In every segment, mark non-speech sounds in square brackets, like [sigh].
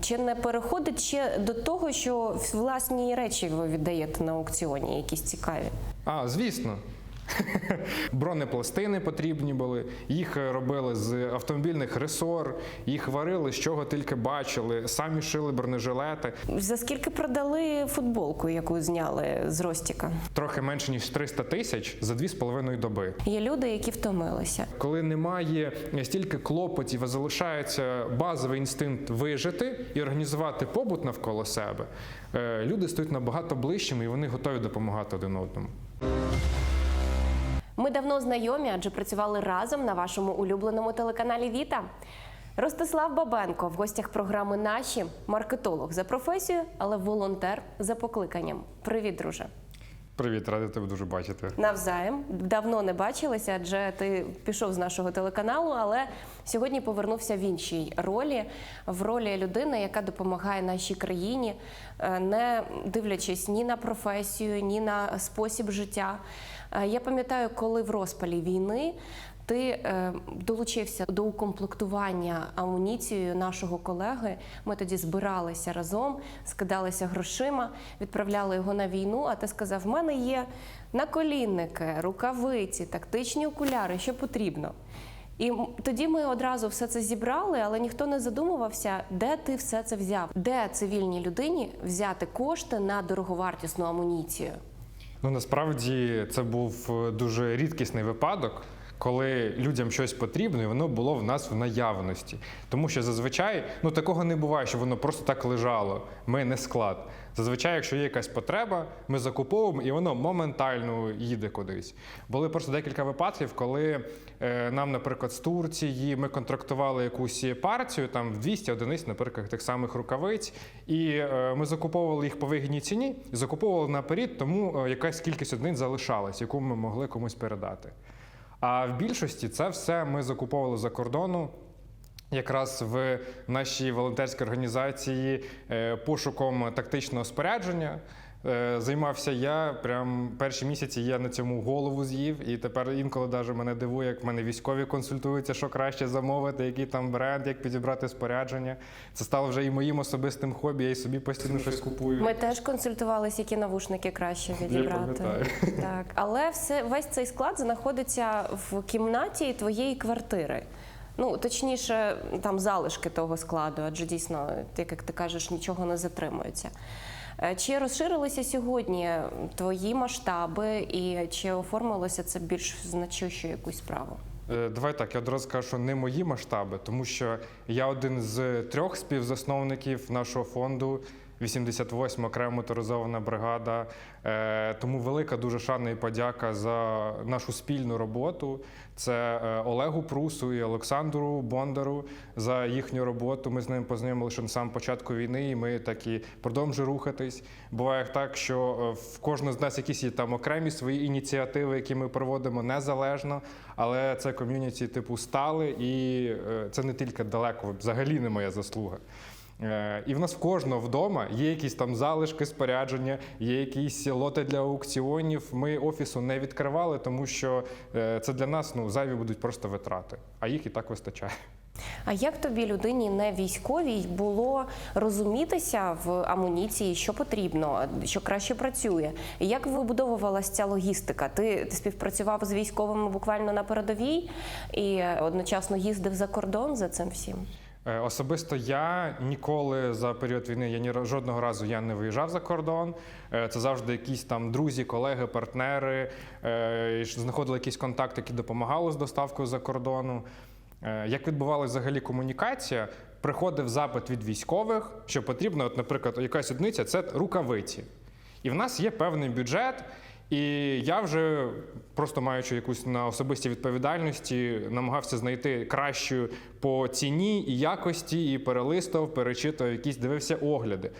Чи не переходить ще до того, що власні речі ви віддаєте на аукціоні, якісь цікаві? А, звісно. [laughs] Бронепластини потрібні були, їх робили з автомобільних ресор, їх варили, з чого тільки бачили, самі шили бронежилети. За скільки продали футболку, яку зняли з Ростіка? Трохи менше ніж 300 тисяч за 2,5 доби. Є люди, які втомилися. Коли немає стільки клопотів, а залишається базовий інстинкт вижити і організувати побут навколо себе, е, люди стають набагато ближчими і вони готові допомагати один одному. Ми давно знайомі, адже працювали разом на вашому улюбленому телеканалі Віта. Ростислав Бабенко в гостях програми Наші маркетолог за професією, але волонтер за покликанням. Привіт, друже. Привіт, радий тебе дуже бачити. Навзаєм давно не бачилися, адже ти пішов з нашого телеканалу, але сьогодні повернувся в іншій ролі, в ролі людини, яка допомагає нашій країні, е, не дивлячись ні на професію, ні на спосіб життя. Е, Я пам'ятаю, коли в розпалі війни. Ти е, долучився до укомплектування амуніцією нашого колеги. Ми тоді збиралися разом, скидалися грошима, відправляли його на війну. А ти сказав: в мене є наколінники, рукавиці, тактичні окуляри, що потрібно. І тоді ми одразу все це зібрали, але ніхто не задумувався, де ти все це взяв, де цивільній людині взяти кошти на дороговартісну амуніцію. Ну насправді це був е, дуже рідкісний випадок, коли людям щось потрібно, і воно було в нас в наявності. Тому що зазвичай ну такого не буває, що воно просто так лежало. Ми не склад. Зазвичай, якщо є якась потреба, ми закуповуємо і воно моментально їде кудись. Були просто декілька випадків, коли е, нам, наприклад, з Турції ми контрактували якусь партію, там в 200 одиниць, наприклад, тих самих рукавиць, і е, ми закуповували їх по вигідній ціні, закуповували наперед, тому е, якась кількість одиниць залишалась, яку ми могли комусь передати. А в більшості це все ми закуповували за кордону. Якраз в нашій волонтерській організації е, пошуком тактичного спорядження займався я. Прям перші місяці я на цьому голову з'їв, і тепер інколи даже мене дивує, як мене військові консультуються, що краще замовити, який там бренд, як підібрати спорядження. Це стало вже і моїм особистим хобі. Я і собі постійно щось купую. Ми теж консультувалися, які навушники краще відібрати. пам'ятаю. Так, але все весь цей склад знаходиться в кімнаті твоєї квартири. Ну, точніше, там залишки того складу, адже дійсно, як ти кажеш, нічого не затримується. Е, Чи розширилися сьогодні твої масштаби, і чи оформилося це більш значущу якусь справу? Е, Давай так, я одразу скажу, що не мої масштаби, тому що я один з трьох співзасновників нашого фонду. 88 окрема моторизована бригада. Е, Тому велика дуже шана і подяка за нашу спільну роботу. Це е, Олегу Прусу і Олександру Бондару за їхню роботу. Ми з ними познайомилися на самому початку війни, і ми так і продовжуємо рухатись. Буває так, що е, в кожного з нас якісь є там окремі свої ініціативи, які ми проводимо незалежно, але це ком'юніті типу стали, і це не тільки далеко, взагалі не моя заслуга. Е, І в нас в кожного вдома є якісь там залишки спорядження, є якісь лоти для аукціонів. Ми офісу не відкривали, тому що е, це для нас ну зайві будуть просто витрати, а їх і так вистачає. А як тобі, людині не військовій, було розумітися в амуніції, що потрібно, що краще працює? Як вибудовувалася ця логістика? Ти, ти співпрацював з військовими буквально на передовій і одночасно їздив за кордон за цим всім? Е, Особисто я ніколи за період війни я ні жодного разу я не виїжджав за кордон. Е, Це завжди якісь там друзі, колеги, партнери, е, знаходили якісь контакти, які допомагали з доставкою за кордону. Як відбувалася взагалі комунікація? Приходив запит від військових, що потрібно, от, наприклад, якась одиниця це рукавиці. І в нас є певний бюджет, і я вже просто маючи якусь на особистій відповідальності, намагався знайти кращу по ціні і якості, і перелистував, перечитував, якісь дивився огляди.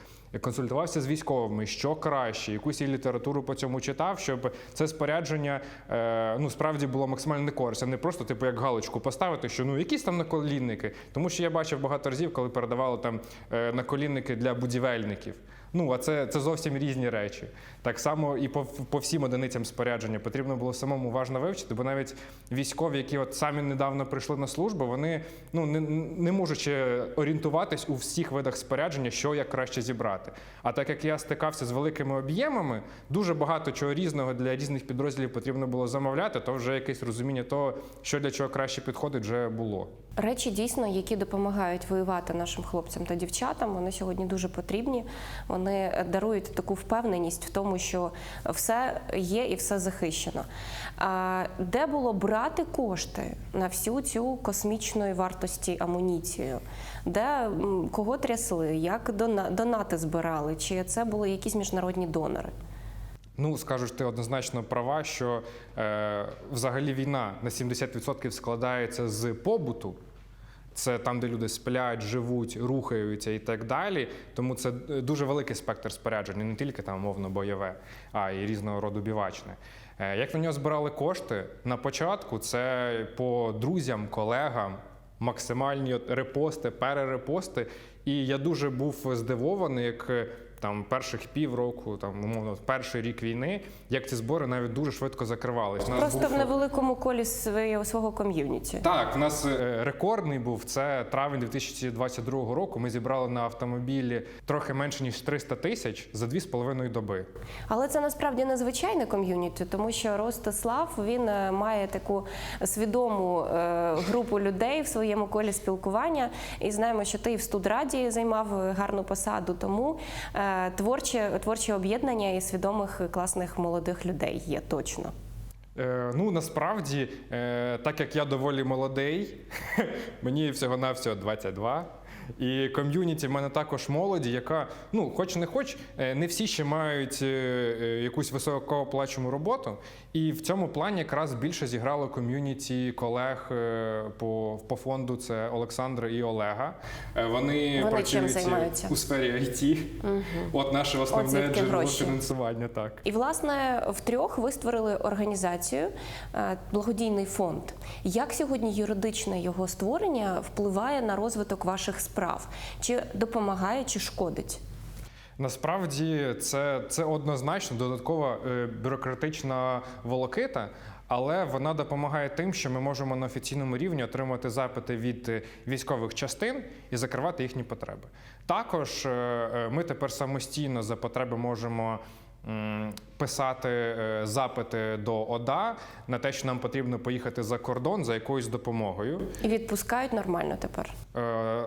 Консультувався з військовими, що краще, якусь і літературу по цьому читав, щоб це спорядження е, ну справді було максимально не корисно, не просто типу як галочку поставити, що ну якісь там наколінники. Тому що я бачив багато разів, коли передавали там е, наколінники для будівельників. Ну, а це, це зовсім різні речі. Так само і по, по всім одиницям спорядження потрібно було самому уважно вивчити, бо навіть військові, які от самі недавно прийшли на службу, вони ну не, не можуть орієнтуватись у всіх видах спорядження, що як краще зібрати. А так як я стикався з великими об'ємами, дуже багато чого різного для різних підрозділів потрібно було замовляти, то вже якесь розуміння того, що для чого краще підходить, вже було. Речі дійсно, які допомагають воювати нашим хлопцям та дівчатам, вони сьогодні дуже потрібні. Вони дарують таку впевненість в тому, що все є і все захищено. А де було брати кошти на всю цю космічної вартості амуніцію? Де кого трясли? Як донати збирали? Чи це були якісь міжнародні донори? Ну, скажеш, ти однозначно права, що е, взагалі війна на 70% складається з побуту. Це там, де люди сплять, живуть, рухаються і так далі. Тому це е, дуже великий спектр спорядження, не тільки там мовно бойове, а й різного роду бівачне. Е, Як на нього збирали кошти? На початку це по друзям, колегам, максимальні репости, перерепости. І я дуже був здивований, як е, там перших півроку, там умовно перший рік війни, як ці збори навіть дуже швидко закривались. У нас Просто був- в невеликому колі своє- свого ком'юніті. так, в нас е, рекордний був це травень 2022 року. Ми зібрали на автомобілі трохи менше ніж 300 тисяч за 2,5 доби. Але це насправді незвичайне ком'юніті, тому що Ростислав він е, має таку свідому е, групу людей в своєму колі спілкування. І знаємо, що ти в студраді займав гарну посаду. Тому е, творче, творче об'єднання і свідомих е, класних молодих людей є точно. Е, ну насправді, е, так як я доволі молодий, [laughs] мені всього-навсього 22. І ком'юніті в мене також молоді, яка, ну, хоч не хоч, е, не всі ще мають е, е, якусь високооплачувану роботу. І в цьому плані якраз більше зіграло ком'юніті колег е, по, по фонду. Це Олександра і Олега. Е, Вони, чим працюють займаються? у сфері IT. От наше основне звідки джерело фінансування. Так. І власне втрьох ви створили організацію е, благодійний фонд. Як сьогодні юридичне його створення впливає на розвиток ваших справ? Чи допомагає, чи шкодить? Насправді це, це однозначно додаткова е, бюрократична волокита, але вона допомагає тим, що ми можемо на офіційному рівні отримати запити від е, військових частин і закривати їхні потреби. Також е, ми тепер самостійно за потреби можемо. Писати запити до ОДА на те, що нам потрібно поїхати за кордон за якоюсь допомогою. І відпускають нормально тепер. Е,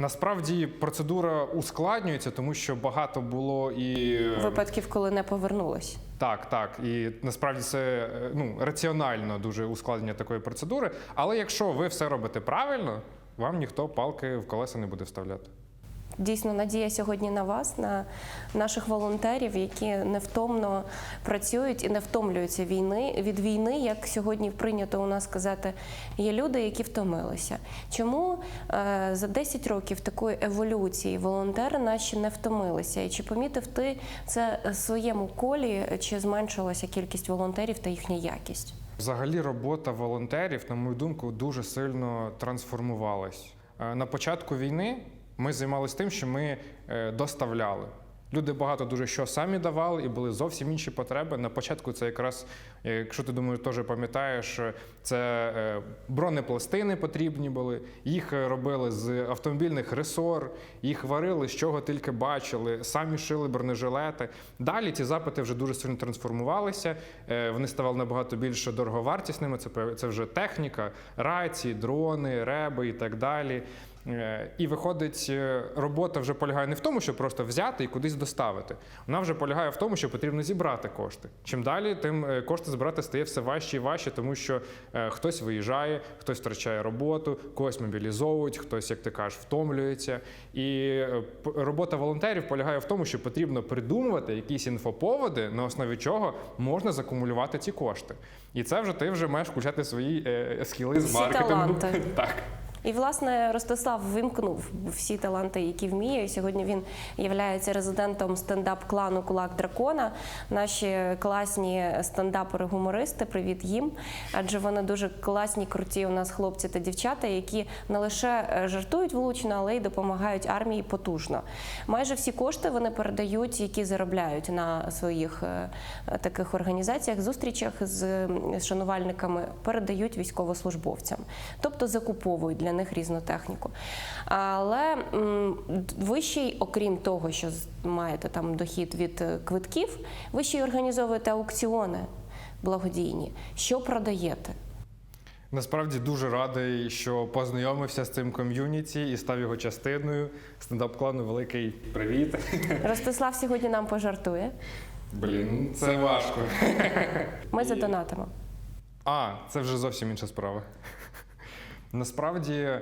Насправді процедура ускладнюється, тому що багато було і е, Випадків, коли не повернулись. так, так. І насправді це е, ну, раціонально дуже ускладнення такої процедури. Але якщо ви все робите правильно, вам ніхто палки в колеса не буде вставляти. Дійсно, надія сьогодні на вас, на наших волонтерів, які невтомно працюють і не втомлюються війни від війни, як сьогодні прийнято у нас сказати, є люди, які втомилися. Чому е, за 10 років такої еволюції волонтери наші не втомилися? І чи помітив ти це в своєму колі, чи зменшилася кількість волонтерів та їхня якість? Взагалі, робота волонтерів, на мою думку, дуже сильно трансформувалась. Е, На початку війни ми займалися тим, що ми е, доставляли. Люди багато дуже що самі давали, і були зовсім інші потреби. На початку це якраз, якщо ти думаю, теж пам'ятаєш, е, це е, бронепластини потрібні були. Їх робили з автомобільних ресор, їх варили, з чого тільки бачили, самі шили бронежилети. Далі ці запити вже дуже сильно трансформувалися. Вони ставали набагато більш дороговартісними. Це це вже техніка, рації, дрони, реби і так далі. Е, І виходить, е, робота вже полягає не в тому, щоб просто взяти і кудись доставити. Вона вже полягає в тому, що потрібно зібрати кошти. Чим далі, тим е, кошти збирати стає все важче і важче, тому що хтось виїжджає, хтось втрачає роботу, когось мобілізовують, хтось, як ти кажеш, втомлюється. І робота волонтерів полягає в тому, що потрібно придумувати якісь інфоповоди, на основі чого можна закумулювати ці кошти. І це вже ти вже маєш включати свої скіли з Всі маркетингу. таланти. [laughs] Так. І власне Ростислав вимкнув всі таланти, які вміє. Сьогодні він є резидентом стендап-клану Кулак Дракона. Наші класні стендапери-гумористи. Привіт їм. Адже вони дуже класні, круті у нас хлопці та дівчата, які не лише е, жартують влучно, але й допомагають армії потужно. Майже всі кошти вони передають, які заробляють на своїх е, таких організаціях, зустрічах з шанувальниками, передають військовослужбовцям, тобто закуповують для для них різну техніку. Але м, ви ще й, окрім того, що маєте там дохід від е, квитків, ви ще й організовуєте аукціони благодійні. Що продаєте? Насправді дуже радий, що познайомився з цим ком'юніті і став його частиною. Стендап клану великий привіт. [laughs] Ростислав сьогодні нам пожартує. Блін, це важко. Ми [laughs] задонатимо. А, це вже зовсім інша справа. Насправді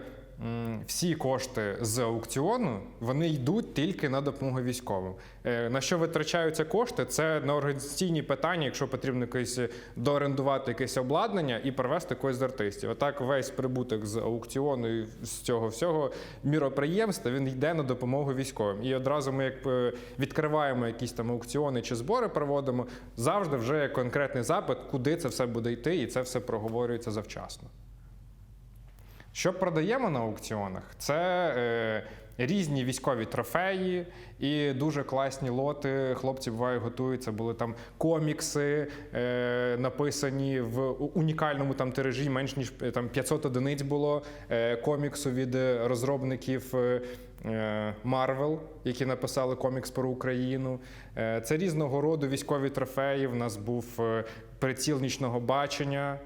всі кошти з аукціону вони йдуть тільки на допомогу військовим. Е, На що витрачаються кошти? Це на організаційні питання, якщо потрібно якось доорендувати якесь обладнання і привезти когось з артистів. Отак весь прибуток з аукціону і з цього всього міроприємства він йде на допомогу військовим. І одразу ми, як е, відкриваємо якісь там аукціони чи збори, проводимо, завжди вже конкретний запит, куди це все буде йти, і це все проговорюється завчасно. Що продаємо на аукціонах? Це е, різні військові трофеї і дуже класні лоти. Хлопці буває готуються. Були там комікси, е, написані в унікальному там тиражі, менш ніж е, там 500 одиниць було е, коміксу від розробників. е, е, які написали комікс про Україну. Е, Це різного роду військові трофеї. В нас був приціл нічного бачення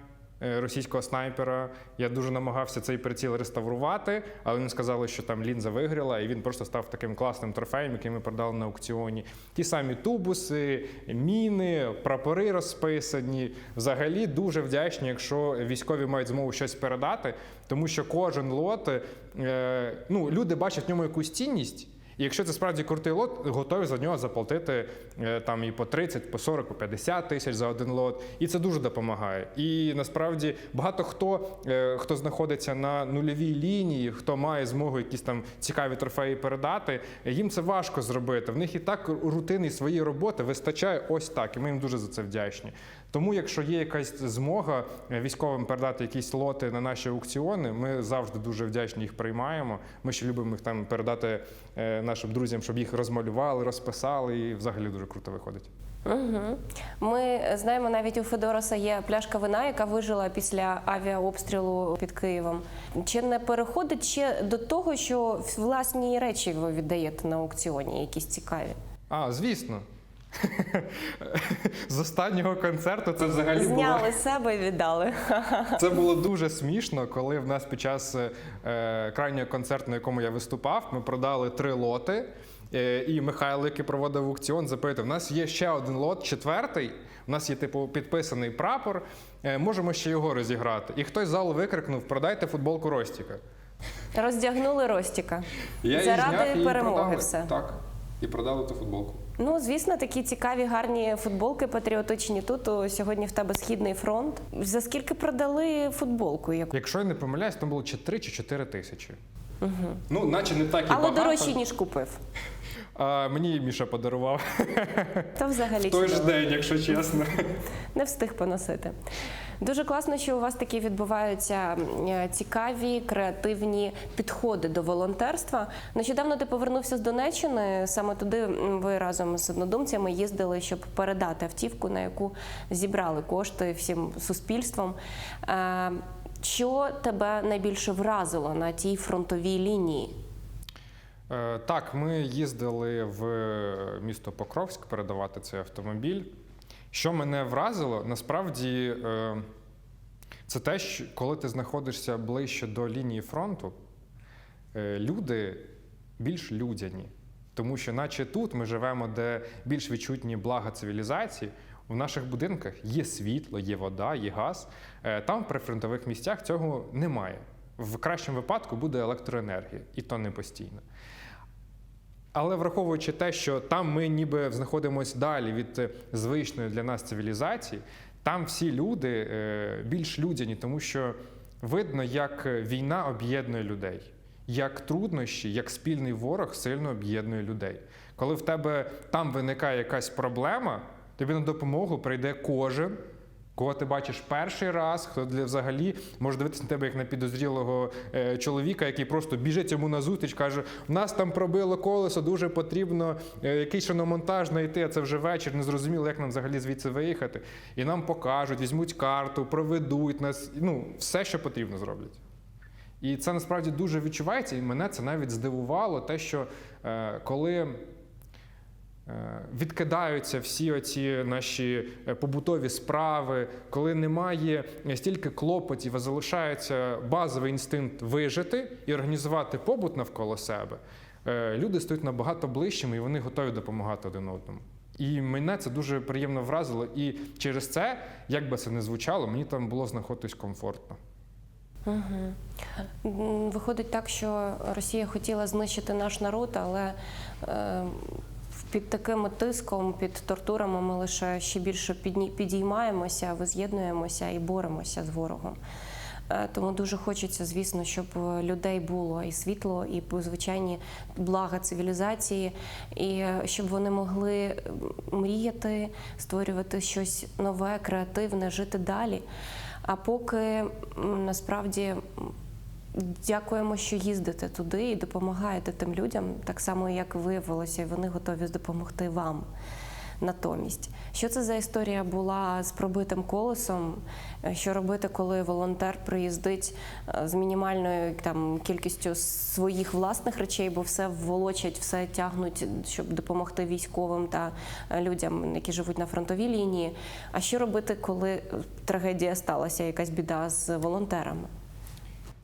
російського снайпера. Я дуже намагався цей приціл реставрувати, але вони сказали, що там лінза вигріла, і він просто став таким класним трофеєм, який ми продали на аукціоні. Ті самі тубуси, міни, прапори розписані. Взагалі дуже вдячні, якщо військові мають змогу щось передати, тому що кожен лот, е, ну, люди бачать в ньому якусь цінність. І якщо це справді крутий лот, готові за нього заплатити е, там і по 30, по 40, по 50 тисяч за один лот. І це дуже допомагає. І насправді багато хто, е, хто знаходиться на нульовій лінії, хто має змогу якісь там цікаві трофеї передати, їм це важко зробити. В них і так рутини своєї роботи вистачає ось так, і ми їм дуже за це вдячні. Тому, якщо є якась змога е, військовим передати якісь лоти на наші аукціони, ми завжди дуже вдячні їх приймаємо. Ми ще любимо їх там передати е, нашим друзям, щоб їх розмалювали, розписали, і взагалі дуже круто виходить. Угу. Ми знаємо, навіть у Федороса є пляшка вина, яка вижила після авіаобстрілу під Києвом. Чи не переходить ще до того, що власні речі ви віддаєте на аукціоні, якісь цікаві? А, звісно. З останнього концерту це взагалі. Зняли з себе і віддали. Це було дуже смішно, коли в нас під час е, крайнього концерту, на якому я виступав, ми продали три лоти. Е, і Михайло, який проводив аукціон, запитав: у нас є ще один лот, четвертий. У нас є типу підписаний прапор. Е, можемо ще його розіграти. І хтось з залу викрикнув: продайте футболку Ростіка. Роздягнули Ростіка. Я Заради зняв і перемоги продали. все. Так. І продали ту футболку. Ну, звісно, такі цікаві, гарні футболки патріотичні. Тут о, сьогодні в тебе східний фронт. За скільки продали футболку? Яку? Якщо я не помиляюсь, там було чи 3 чи 4 тисячі. Угу. Ну, наче не так і Але багато. дорожчі, ніж купив. А, мені Міша подарував То взагалі в той ж чудово. день, якщо чесно. не встиг поносити. Дуже класно, що у вас такі відбуваються е, цікаві, креативні підходи до волонтерства. Нещодавно ти повернувся з Донеччини. Саме туди ви разом з однодумцями їздили, щоб передати автівку, на яку зібрали кошти всім суспільством. Е, Що тебе найбільше вразило на тій фронтовій лінії? Е, Так, ми їздили в місто Покровськ передавати цей автомобіль. Що мене вразило, насправді е, це те, що коли ти знаходишся ближче до лінії фронту, е, люди більш людяні. Тому що, наче тут ми живемо, де більш відчутні блага цивілізації, у наших будинках є світло, є вода, є газ. Е, Там, при фронтових місцях, цього немає. В кращому випадку буде електроенергія, і то не постійно. Але враховуючи те, що там ми ніби знаходимося далі від е, звичної для нас цивілізації, там всі люди е, більш людяні, тому що видно, як війна об'єднує людей, як труднощі, як спільний ворог сильно об'єднує людей. Коли в тебе там виникає якась проблема, тобі на допомогу прийде кожен. Кого ти бачиш перший раз, хто для взагалі може дивитися на тебе як на підозрілого е, чоловіка, який просто біжить йому назустріч, каже: в нас там пробило колесо, дуже потрібно е, якийсь шиномонтаж знайти, а це вже вечір, не зрозуміло, як нам взагалі звідси виїхати. І нам покажуть, візьмуть карту, проведуть нас, ну, все, що потрібно зроблять. І це насправді дуже відчувається, і мене це навіть здивувало, те, що е, коли Відкидаються всі оці наші е, побутові справи, коли немає стільки клопотів, а залишається базовий інстинкт вижити і організувати побут навколо себе. е, Люди стають набагато ближчими і вони готові допомагати один одному. І мене це дуже приємно вразило. І через це, як би це не звучало, мені там було знаходитись комфортно. М, Виходить так, що Росія хотіла знищити наш народ, але е, під таким тиском, під тортурами ми лише ще більше підіймаємося, виз'єднуємося і боремося з ворогом. Е, Тому дуже хочеться, звісно, щоб людей було і світло, і звичайні блага цивілізації, і щоб вони могли мріяти, створювати щось нове, креативне, жити далі. А поки насправді дякуємо, що їздите туди і допомагаєте тим людям, так само як виявилося, і вони готові допомогти вам. Натомість, що це за історія була з пробитим колесом? Що робити, коли волонтер приїздить е, з мінімальною там кількістю своїх власних речей, бо все волочать, все тягнуть, щоб допомогти військовим та е, людям, які живуть на фронтовій лінії. А що робити, коли е, трагедія сталася, якась біда з волонтерами?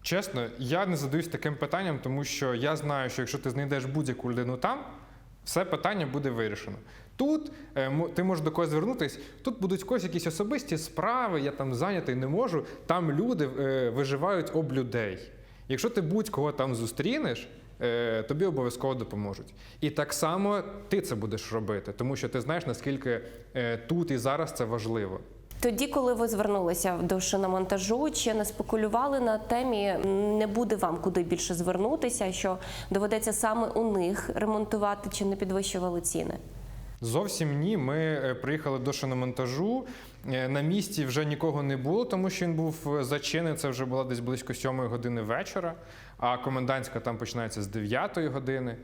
Чесно, я не задаюсь таким питанням, тому що я знаю, що якщо ти знайдеш будь-яку людину там, все питання буде вирішено. Тут е, ти можеш до когось звернутися, тут будуть когось якісь особисті справи, я там зайнятий не можу. Там люди е, виживають об людей. Якщо ти будь-кого там зустрінеш, е, тобі обов'язково допоможуть. І так само ти це будеш робити, тому що ти знаєш, наскільки тут і зараз це важливо. Тоді, коли ви звернулися до шиномонтажу, чи не спекулювали на темі, не буде вам куди більше звернутися, що доведеться саме у них ремонтувати, чи не підвищували ціни? Зовсім ні. Ми е, приїхали до шиномонтажу. Е, На місці вже нікого не було, тому що він був е, зачинений. Це вже було десь близько 7 години вечора, а комендантська там починається з 9 години.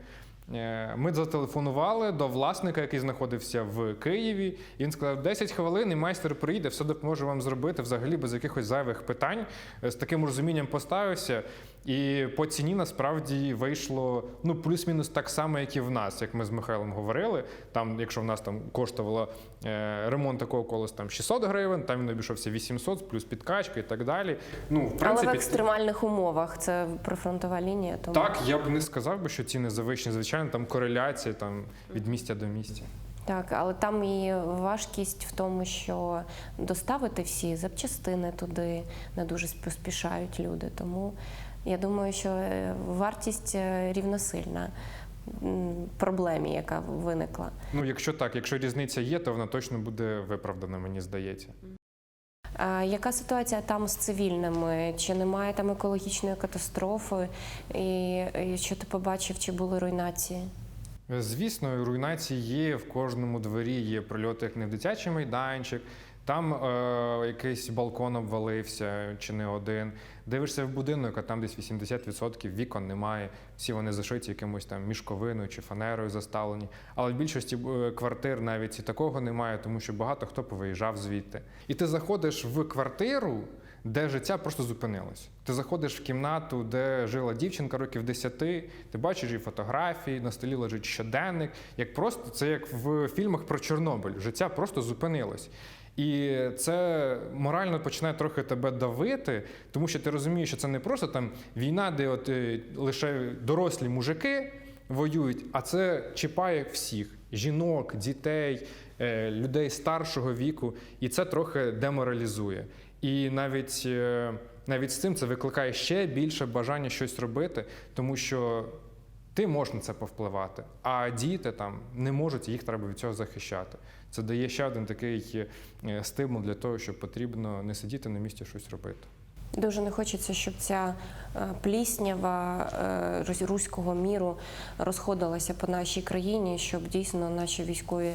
Е, Ми зателефонували до власника, який знаходився в Києві. Він сказав: 10 хвилин, і майстер приїде, все допоможе вам зробити взагалі без якихось зайвих питань. Е, З таким розумінням поставився. І по ціні насправді вийшло ну плюс-мінус так само, як і в нас, як ми з Михайлом говорили. Там, якщо в нас там коштувало е, ремонт такого колеса там 600 гривень, там він обійшовся 800, плюс підкачка і так далі. Ну, в Але в екстремальних умовах це прифронтова лінія. Тому так я б не сказав би, що ціни завищені. Звичайно, там кореляція там від місця до місця. Так, але там і важкість в тому, що доставити всі запчастини туди не дуже поспішають люди. Тому я думаю, що е, вартість е, рівносильна проблемі, яка виникла. Ну, якщо так, якщо різниця є, то вона точно буде виправдана, мені здається. А яка ситуація там з цивільними? Чи немає там екологічної катастрофи? І, і що ти побачив, чи були руйнації? Звісно, руйнації є в кожному дворі. Є прильоти, як не в дитячий майданчик. Там е, якийсь балкон обвалився чи не один. Дивишся в будинок, а там десь 80% вікон немає. Всі вони зашиті якимось там мішковиною чи фанерою заставлені. Але в більшості е, квартир навіть і такого немає, тому що багато хто повиїжджав звідти. І ти заходиш в квартиру, де життя просто зупинилось. Ти заходиш в кімнату, де жила дівчинка років 10, ти бачиш її фотографії, на столі лежить щоденник. Як просто це як в фільмах про Чорнобиль. Життя просто зупинилось. І це морально починає трохи тебе давити, тому що ти розумієш, що це не просто там війна, де от е, лише дорослі мужики воюють, а це чіпає всіх жінок, дітей, е, людей старшого віку, і це трохи деморалізує. І навіть, е, навіть з цим це викликає ще більше бажання щось робити, тому що ти можеш на це повпливати, а діти там не можуть, їх треба від цього захищати. Це дає ще один такий е, стимул для того, що потрібно не сидіти на місці, щось робити. Дуже не хочеться, щоб ця е, пліснява е, руського міру розходилася по нашій країні, щоб дійсно наші військові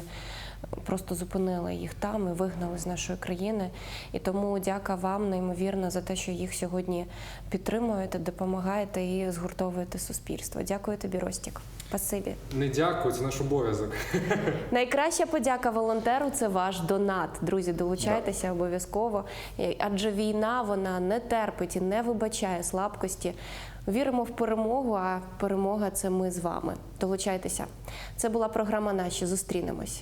просто зупинили їх там і вигнали з нашої країни. І тому дяка вам неймовірно за те, що їх сьогодні підтримуєте, допомагаєте і згуртовуєте суспільство. Дякую тобі, Ростік. Спасибі. Не дякую, це наш обов'язок. [laughs] Найкраща подяка волонтеру це ваш донат. Друзі, долучайтеся обов'язково. Е, Адже війна вона не терпить і не вибачає слабкості. Віримо в перемогу, а перемога це ми з вами. Долучайтеся. Це була програма Наші. Зустрінемось.